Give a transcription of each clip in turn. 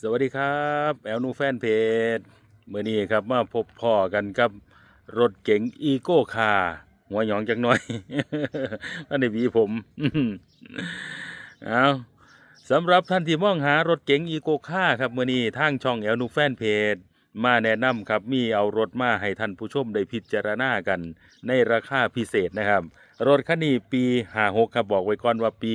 สวัสดีครับแอลนูแฟนเพจเมื่อนี้ครับมาพบพ่อกันกับรถเก๋งอีโก้คาหัวหยองจังหน่อยอันนี้วีผมเอาสำหรับท่านที่มองหารถเก๋งอีโก้คาครับเมื่อนี้ทางช่องแอลนูแฟนเพจมาแนะนำครับมีเอารถมาให้ท่านผู้ชมได้พิจารณากัน ในราคาพิเศษนะครับ รถคันนี้ปี 56 ครับบอกไว้ก่อนว่าปี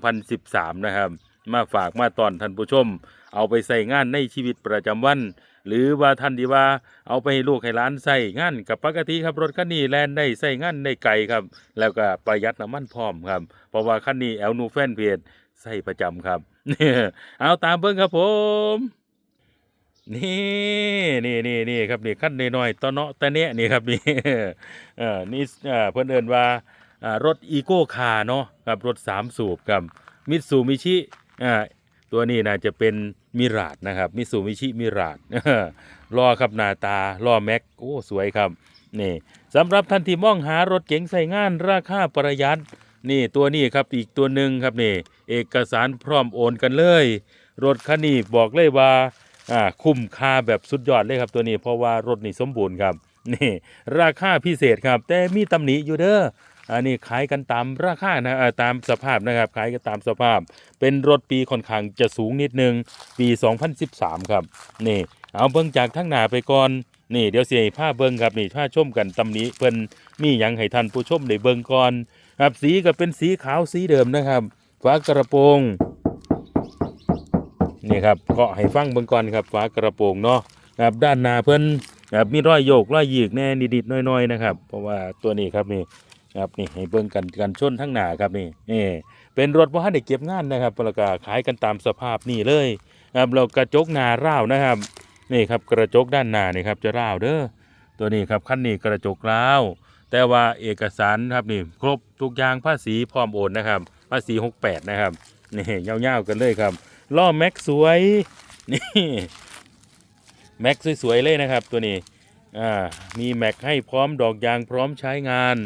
2013 นะครับ มาฝากมาตอนท่านผู้ชม เอาไปใส่งานในชีวิตประจำวัน หรือว่าท่านดีว่าเอาไปให้ลูกให้หล้านใส่งานกับปกติครับรถคันนี้แลนได้ใส่งานได้ไกลครับ แล้วก็ประหยัดน้ำมันพร้อมครับ เพราะว่าคันนี้แอลนูแฟนเพจใส่ประจำครับเอาตามเบิ้งครับผมนี่นี่นี่นี่ครับนี่ขั้นน้อยๆตอนเนาะตะเนะนี่ครับนี่เออนี่เอ่อเพิ่นเอินว่ารถอีโก้คาเนาะครับรถสามสูบครับมิตซูมิชิ อ่าตัวนี้น่าจะเป็นมิราดนะครับมิตซูมิชิมิราดล้อครับหน้าตาล้อแม็กโอ้สวยครับนี่สำหรับท่านที่มองหารถเก๋งใส่งานราคาประหยัดนี่ตัวนี้ครับอีกตัวหนึ่งครับนี่ เอกสารพร้อมโอนกันเลย รถคันนี้บอกเลยว่าอ่าคุ้มค่าแบบสุดยอดเลยครับตัวนี้เพราะว่ารถนี่สมบูรณ์ครับนี่ราคาพิเศษครับ แต่มีตำหนิอยู่เด้อ อันนี้ขายกันตามราคานะตามสภาพนะครับขายกันตามสภาพ เป็นรถปีค่อนข้างจะสูงนิดนึง ปี 2013 ครับ นี่ เอาเบิ่งจากทั้งหน้าไปก่อนนี่เดี๋ยวเสียผ้าเบิ่งครับนี่ผ้าชมกันตำหนิเพิ่นมีหยังให้ท่านผู้ชมได้เบิ่งก่อนครับสีก็เป็นสีขาวสีเดิมนะครับฝากระโปรงนี่ครับก็ให้ฟังเบิ่งก่อนครับฝากระโปรงเนาะครับด้านหน้าเพิ่นครับมีรอยโยกรอยหยีกแน่นิดๆน้อยๆนะครับ เพราะว่าตัวนี้ครับนี่ ครับนี่ให้เบิ่งกันกันชนทั้งหน้าครับนี่นี่เป็นรถว่าได้เก็บงานนะครับแล้วก็ขายกันตามสภาพนี่เลยครับเรากระจกหน้าร้าวนะครับนี่ครับกระจกด้านหน้านี่ครับจะร้าวเด้อตัวนี้ครับคันนี้กระจกร้าวแต่ว่าเอกสารครับนี่ครบทุกอย่างภาษีพร้อมโอนนะครับ ภาษี 68 นะครับนี่ยาวๆกันเลยครับล้อแม็กสวยนี่แม็กสวยๆเลยนะครับ ตัวนี้อ่ามีแม็กให้พร้อมดอกยางพร้อมใช้งาน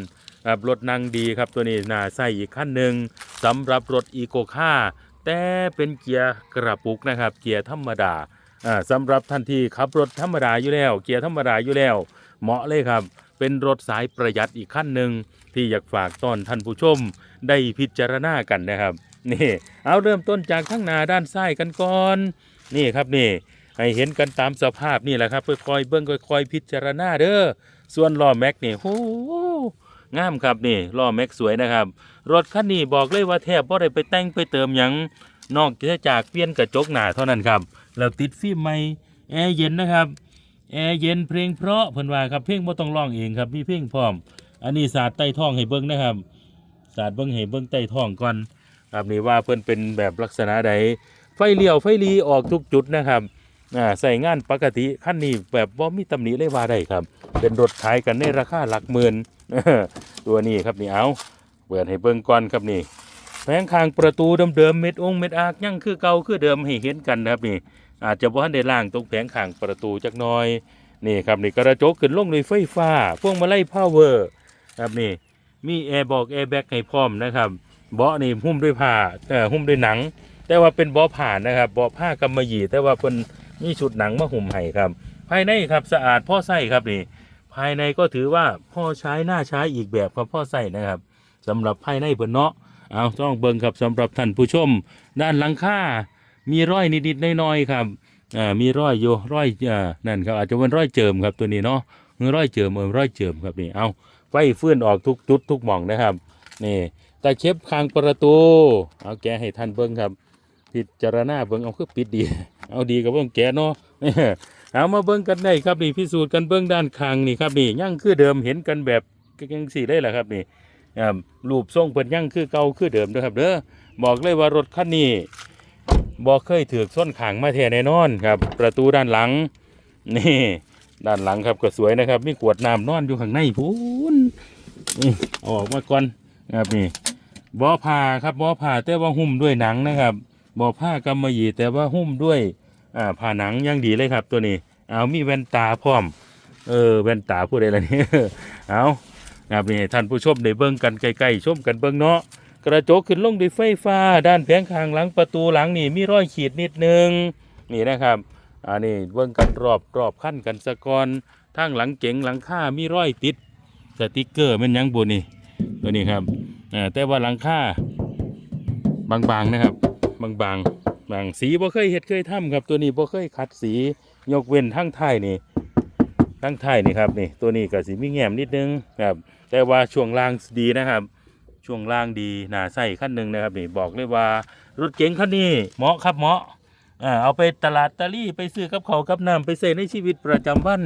ครับรถนั่งดีครับตัวนี้น่าใส่อีกขั้นหนึ่งสำหรับรถอีโกคาแต่เป็นเกียร์กระปุกนะครับ เกียร์ธรรมดาอ่าสำหรับท่านที่ขับรถธรรมดาอยู่แล้ว เกียร์ธรรมดาอยู่แล้ว เหมาะเลยครับ เป็นรถสายประหยัดอีกขั้นหนึ่งที่อยากฝากต้อนท่านผู้ชมได้พิจารณากันนะครับนี่เอาเริ่มต้นจากข้างหน้าด้านซ้ายกันก่อน นี่ครับนี่ให้เห็นกันตามสภาพนี่แหละครับค่อยๆเบิ้งค่อยๆพิจารณาเด้อส่วนล้อแม็กนี่โอ้โห งามครับนี่ล้อแม็กสวยนะครับ รถคันนี้บอกเลยว่าแทบบ่ได้ไปแต่งไปเติมหยังนอกจากเปลี่ยนกระจกหน้าเท่านั้นครับแล้วติดฟิล์มใหม่แอร์เย็นนะครับแอร์เย็นเพลงเพราะเพิ่นว่าครับเพลงบ่ต้องร้องเองครับมีเพลงพร้อม อันนี้สาดใต้ท้องให้เบิ่งนะครับสาดเบิ่งให้เบิ่งใต้ท้องก่อนครับนี่ว่าเพิ่นเป็นแบบลักษณะใดไฟเลี้ยวไฟลีออกทุกจุดนะครับอ่าใส่งานปกติคันนี้แบบบ่ามีตำหนิเลยว่าได้ครับ เป็นรถขายกันในราคาหลักหมื่น ตัวนี้ครับนี่เอาเปิดให้เบิ่งก่อนครับนี่แผงข้างประตูเดิมๆเม็ดองเม็ดอากยังคือเก่าคือเดิมให้เห็นกันนะครับนี่ อาจจะบ่ทันได้ล่างตรงแผงข้างประตูจักน่อยนี่ครับนี่กระจกขึ้นลงด้วยไฟฟ้าพวงมาลัยพาวเวอร์ครับนี่มีแอร์บอกแอร์แบ็กให้พร้อมนะครับเบาะนี่หุ้มด้วยผ้าเอ่อหุ้มด้วยหนัง แต่ว่าเป็นเบาะผ่านนะครับเบาะผ้ากำมะหยี่แต่ว่าเป็นมีชุดหนังมาหุ้มให้ครับ ภายในครับสะอาดพ่อใส่ครับนี่ ภายในก็ถือว่าพ่อใช้หน่าใช้อีกแบบครับพ่อใส่นะครับสำหรับภายในเพิ่นเนาะเอาต้องเบิ่งครับสำหรับท่านผู้ชม ด้านหลังคามีรอยนิดๆน้อยๆครับอ่ามีรอยอยู่รอยอ่านั่นครับอาจจะเป็นรอยเจิมครับตัวนี้เนาะรอยเจิมเออรอยเจิมครับนี่เอาไฟฟื้นออกทุกจุดทุกหม่องนะครับนี่ตะเข็บคางประตู เอาแกให้ท่านเบิ้งครับ พิจารณาเบิ้งเอาคือปิดดี เอาดีกับเบิ้งแกเนาะ เอามาเบิ้งกันได้ครับนี่พิสูจน์กันเบิ้งด้านคางนี่ครับนี่ยังคือเดิมเห็นกันแบบยังสี่เลยแหละครับนี่รูปทรงเปิดยังคือเก่าคือเดิมนะครับเด้อบอกเลยว่ารถคันนี้บ่เคยถือส้นขางมาแท้แน่นอนครับ ประตูด้านหลัง นี่ ด้านหลังครับก็สวยนะครับ มีขวดน้ำนอนอยู่ข้างในพูนนี่ออกมาก่อนครับนี่บ่อผ้าครับบ่อผ้าแต่ว่าหุ้มด้วยหนังนะครับบ่อผ้ากำมะหยี่แต่ว่าหุ้มด้วย อ่าผ้าหนังยังดีเลยครับ ตัวนี้ เอามีแว่นตาพร้อม เออแว่นตาผู้ใดล่ะนี่เอาครับนี่ท่านผู้ชมได้เบิ่งกันใกล้ๆชมกันเบิ่งเนาะกระจกขึ้นลงด้วยไฟฟ้า ด้านแผงข้างหลังประตูหลังนี่มีรอยขีดนิดนึงนี่นะครับอันนี้เบิ่งกันรอบรอบขั้นกันสะกอนทางหลังเก๋งหลังคามีรอยติดสติกเกอร์แมันยังบุนี่ตัวนี้ครับแต่ว่าหลังคาบางๆนะครับ บางๆ บางสีบ่เคยเฮ็ดเคยทำครับ ตัวนี้บ่เคยขัดสียกเว้นทั้งไทยนี่ทั้งไทยนี่ครับนี่ตัวนี้ก็สิมีแง้มนิดนึงครับ แต่ว่าช่วงล่างดีนะครับช่วงล่างดีหนาใส่ขั้นหนึ่งนะครับนี่บอกเลยว่ารถเก๋งคันนี้เหมาะครับเหมาะอ่าเอาไปตลาดตะลี่ไปซื้อกับเขากับน้ำไปใส่ในชีวิตประจำวัน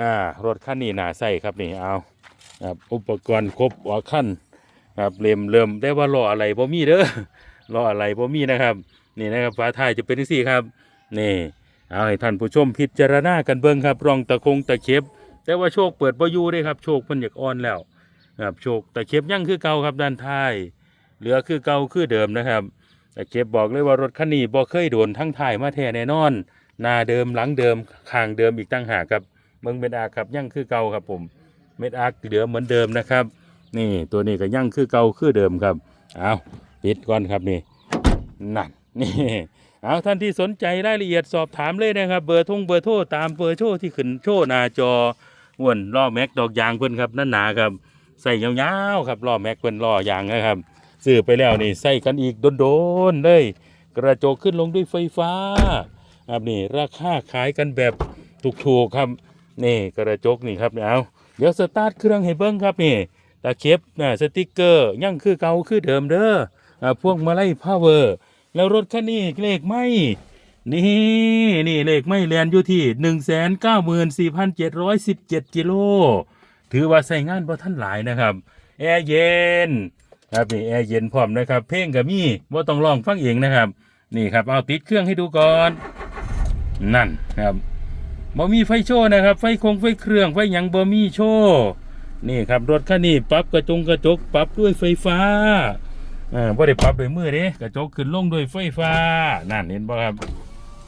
อ่ารถคันนี้หนาใส่ครับนี่เอาครับอุปกรณ์ครบหัวขั้นครับเริ่มเริ่มได้ว่าล้ออะไรบ่มีเด้อล้ออะไรบ่มีนะครับ นี่นะครับฝาท้ายจะเป็นจังซี่ครับนี่เอาให้ท่านผู้ชมพิจารณากันเบิ่งครับรองตะคงตะเข็บ แต่ว่าโชคเปิดบ่อยู่เด้ครับ โชคเพิ่นอยากอ่อนแล้วครับโชคตะเข็บยังคือเก่าครับด้านท้ายเหลือคือเก่าคือเดิมนะครับตะเข็บบอกเลยว่ารถคันนี้บ่เคยโดนทั้งท้ายมาแท้แน่นอน หน้าเดิมหลังเดิมข้างเดิมอีกตั้งหากครับเบิ่งเม็ดอาครับยังคือเก่าครับผมเม็ดอาเหลือเหมือนเดิมนะครับ นี่ตัวนี้ก็ยังคือเก่าคือเดิมครับเอาปิดก่อนครับนี่นั่น นี่เอาท่านที่สนใจรายละเอียดสอบถามเลยนะครับ เบอร์ทงเบอร์โทรตามเบอร์โทรที่ขึ้นโชว์หน้าจออ้วนล้อแม็กดอกยางเพิ่นครับนั่นหนาครับใส่ยาวๆครับล้อแม็กเพิ่นล้อยางนะครับซื้อไปแล้วนี่ใส่กันอีกโดนๆเลยกระจกขึ้นลงด้วยไฟฟ้าครับนี่ราคาขายกันแบบถูกๆครับนี่กระจกนี่ครับเอาเดี๋ยวสตาร์ทเครื่องให้เบิ้งครับนี่ตะเข็บนะสติกเกอร์ยังคือเก่าคือเดิมเด้ออ่าพวกมาไล่พาวเวอร์ แล้วรถคันนี้เลขไม่นี่นี่เลขไม่แลนอยู่ที่หนึ่งแสนเก้าหมื่นสี่พันเจ็ดร้อยสิบเจ็ดกิโล ถือว่าใส่งานบ่ท่านหลายนะครับ แอร์เย็นครับนี่แอร์เย็นพร้อมนะครับ เพลงกับมี่ว่าต้องลองฟังเองนะครับ นี่ครับเอาติดเครื่องให้ดูก่อน นั่นครับบ่มีไฟโชว์นะครับ ไฟคงไฟเครื่องไฟยังบ่มีโชว์นี่ครับรถคันนี้ปรับกระจงกระจกปรับด้วยไฟฟ้า อ่าบ่ได้ปรับด้วยมือเด้กระจกขึ้นลงด้วยไฟฟ้า นั่นเห็นบ่ครับ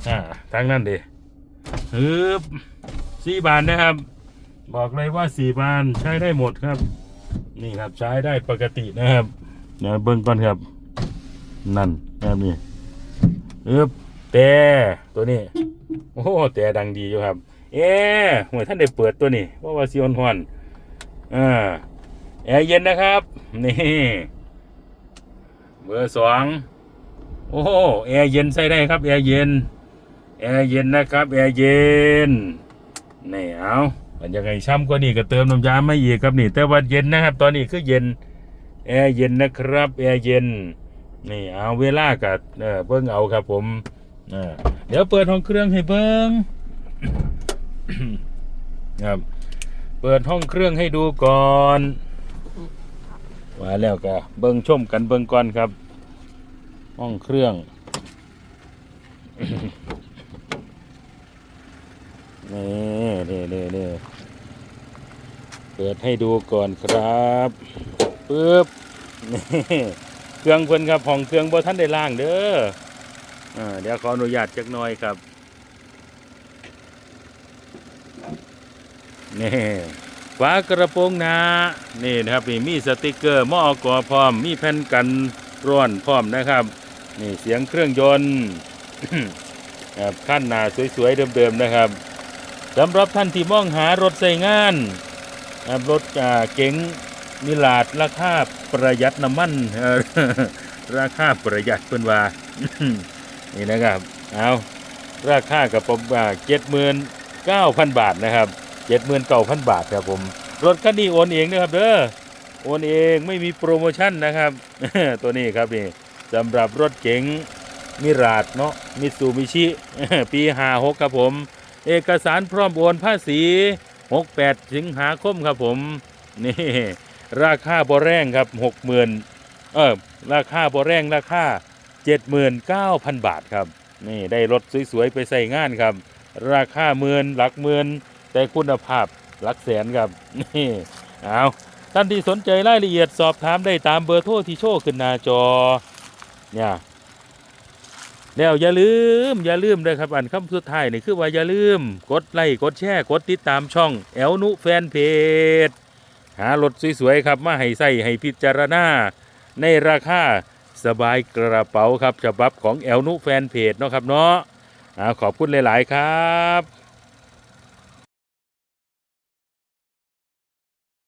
อ่าทางนั้นเด้ฮึบสี่บานนะครับ บอกเลยว่าสี่บานใช้ได้หมดครับ นี่ครับใช้ได้ปกตินะครับเดี๋ยวเบิ่งก่อนครับ นั่นนะครับนี่ฮึบแต่ตัวนี้ โอ้แต่ดังดีอยู่ครับ เอ๊ะหัวท่านได้เปิดตัวนี้ว่าว่าซีออนฮอนอ่าแอร์เย็นนะครับ นี่ บอร์สองโอ้โหแอร์เย็นใส่ได้ครับแอร์เย็นแอร์เย็นนะครับแอร์เย็นนี่เอามันยังไงช่ำกว่านี่ก็เติมน้ำยาไม่อีกครับนี่ แต่ว่าเย็นนะครับ ตอนนี้คือเย็นแอร์เย็นนะครับแอร์เย็นนี่เอาเวลากับเออเบิ้งเอาครับผมเออเดี๋ยวเปิดห้องเครื่องให้เบิ้งครับเปิดห้องเครื่องให้ดูก่อน มาแล้วก็เบิ่งชมกันเบิ่งก่อนครับ ห้องเครื่อง นี่นี่นี่นี่เปิดให้ดูก่อนครับปึ๊บนี่เครื่องเพิ่นครับห้องเครื่องบ่ท่านได้ล่างเด้ออ่าเดี๋ยวขออนุญาตจักหน่อยครับนี่ ฝากระโปรงหนานี่นะครับนี่มีสติกเกอร์มอกอพร้อม มีแผ่นกันร้อนพร้อมนะครับ นี่เสียงเครื่องยนต์ครับขั้นหนาสวยๆเดิมๆนะครับสำหรับท่านที่มองหารถใส่งานครับรถเก๋งมิลาดราคาประหยัดน้ำมันเอ่อราคาประหยัดเพิ่นว่านี่นะครับ เอาราคากับผมว่าเจ็ดหมื่นเก้าพันบาทนะครับ เจ็ดหมื่นเก้าพันบาทครับผมรถคันนี้โอนเองนะครับเด้อโอนเองไม่มีโปรโมชั่นนะครับ ตัวนี้ครับนี่สำหรับรถเก๋งมิราดเนาะมิตซูมิชิ ปีห้าหกครับผม เอกสารพร้อมโอนภาษีหกแปดสิงหาคมครับผม นี่ ราคาบ่แรงครับหกหมื่นเออราคาบ่แรงราคาเจ็ดหมื่นเก้าพันบาทครับ นี่ได้รถสวยๆ ไปใส่งานครับ ราคาหมื่นหลักหมื่น แต่คุณภาพหลักแสนครับนี่เอาท่านที่สนใจรายละเอียดสอบถามได้ตามเบอร์โทรที่โชว์ขึ้นหน้าจอเนี่ยแล้วอย่าลืมอย่าลืมเลยครับอันคำสุดท้ายนี่คือว่าอย่าลืม กดไลค์กดแชร์กดติดตามช่องแอลนุแฟนเพจหารถสวยๆครับมาให้ใส่ให้พิจารณาในราคาสบายกระเป๋าครับฉบับของแอลนุแฟนเพจเนาะครับเนาะขอบคุณหลาย ๆ ครับ